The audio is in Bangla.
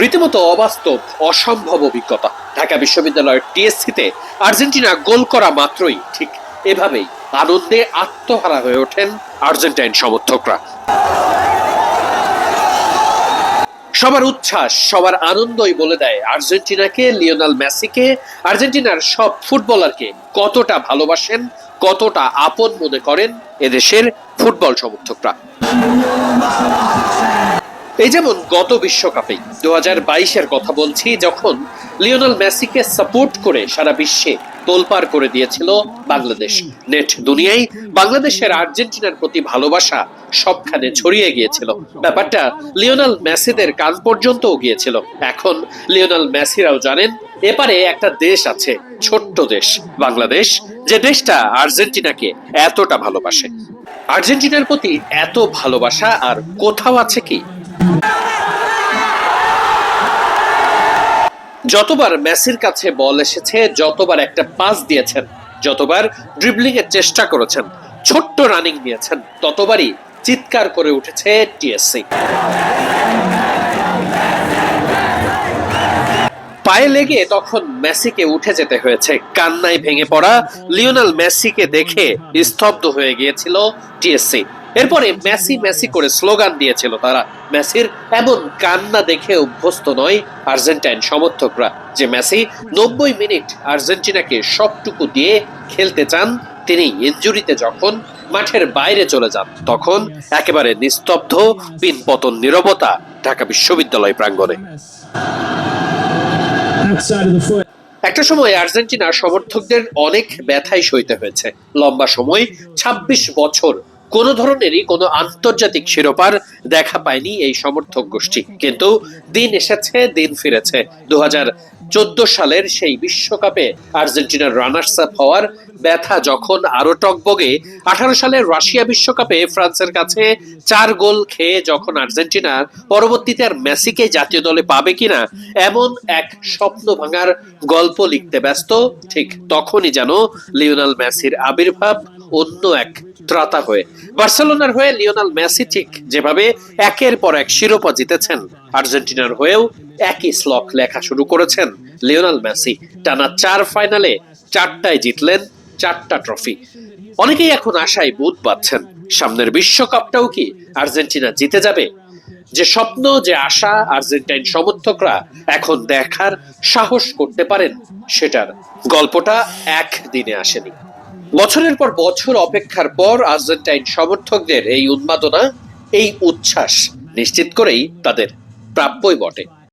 রীতিমতো অবাস্তব, অসম্ভব অভিজ্ঞতা। ঢাকা বিশ্ববিদ্যালয়ের টিএসসিতে আর্জেন্টিনা গোল করা মাত্রই ঠিক এভাবেই আনন্দে আত্মহারা হয়ে ওঠেন আর্জেন্টাইন সমর্থকরা। সবার উচ্ছ্বাস, সবার আনন্দই বলে দেয় আর্জেন্টিনাকে, লিওনাল মেসিকে। আর্জেন্টিনার সব ফুটবলারকে কতটা ভালোবাসেন, কতটা আপন মনে করেন এদেশের ফুটবল সমর্থকরা। এই যেমন গত বিশ্বকাপে দু হাজার বাইশের কথা বলছি, যখন লিওনাল মেসিকে সাপোর্ট করে সারা বিশ্বে তোলপার করে দিয়েছিল বাংলাদেশ নেট দুনিয়ায়, বাংলাদেশের আর্জেন্টিনার প্রতি ভালোবাসা সবখানে ছড়িয়ে গিয়েছিল। ব্যাপারটা লিওনাল মেসিদের কান পর্যন্তও গিয়েছিল। এখন লিওনাল মেসিরাও জানেন, এপারে একটা দেশ আছে, ছোট্ট দেশ বাংলাদেশ, যে দেশটা আর্জেন্টিনাকে এতটা ভালোবাসে। আর্জেন্টিনার প্রতি এত ভালোবাসা আর কোথাও আছে কি? যতবার মেসির কাছে বল এসেছে, যতবার একটা পাস দিয়েছেন, যতবার ড্রিবলিং এর চেষ্টা করেছেন, ছোট্ট রানিং নিয়েছেন, ততবারই চিৎকার করে উঠেছে টিএসসি পায়ে লেগে তখন মেসিকে উঠে যেতে হয়েছে। কান্নায় ভেঙে পড়া লিওনাল মেসিকে দেখে স্তব্ধ হয়ে গিয়েছিল টিএসসি এরপরে মেসি মেসি করে স্লোগান দিয়েছিল তারা, মেসির এমন কান্না দেখে অভ্যস্ত নয় আর্জেন্টাইন সমর্থকরা, যে মেসি নব্বই মিনিট আর্জেন্টিনাকে সবটুকু দিয়ে খেলতে চান, তিনি ইঞ্জুরিতে যখন মাঠের বাইরে চলে যান, তখন একেবারে নিস্তব্ধ পিন পতন নীরবতা ঢাকা বিশ্ববিদ্যালয় প্রাঙ্গণে. একটা সময় আর্জেন্টিনার সমর্থকদের অনেক ব্যথাই সইতে হয়েছে লম্বা সময় ২৬ বছর কোন ধরনেরই কোনো আন্তর্জাতিক শিরোপার দেখা পায়নি এই সমর্থক গোষ্ঠী। কিন্তু দিন এসেছে, দিন ফিরেছে। দু চোদ্দ সালের সেই বিশ্বকাপে আর্জেন্টিনার রানার্স আপ হওয়ার ব্যথা যখন আরও টকবগে, আঠারো সালের রাশিয়া বিশ্বকাপে ফ্রান্সের কাছে চার গোল খেয়ে যখন আর্জেন্টিনার পরবর্তীতে আর মেসিকে জাতীয় দলে পাবে কিনা, এমন এক স্বপ্ন ভাঙার গল্প লিখতে ব্যস্ত, ঠিক তখনই যেন লিওনাল মেসির আবির্ভাব অন্য এক ত্রাতা হয়ে বার্সেলোনার হয়ে লিওনাল মেসি ঠিক যেভাবে একের পর এক শিরোপা জিতেছেন, আর্জেন্টিনার হয়েও একই শ্লক লেখা শুরু করেছেন লিওনাল মেসি। টানা চার ফাইনালে চারটায় জিতলেন, চারটা ট্রফি। অনেকেই এখন আশায় বুধ পাচ্ছেন। সামনের বিশ্বকাপটাও কি আর্জেন্টিনা জিতে যাবে? যে স্বপ্ন, যে আশা আর্জেন্টাইন সমর্থকরা এখন দেখার সাহস করতে পারেন, সেটার গল্পটা একদিনে আসেনি। বছরের পর বছর অপেক্ষার পর আর্জেন্টাইন সমর্থকদের এই উন্মাদনা, এই উচ্ছ্বাস নিশ্চিত করেই তাদের প্রাপ্যই বটে।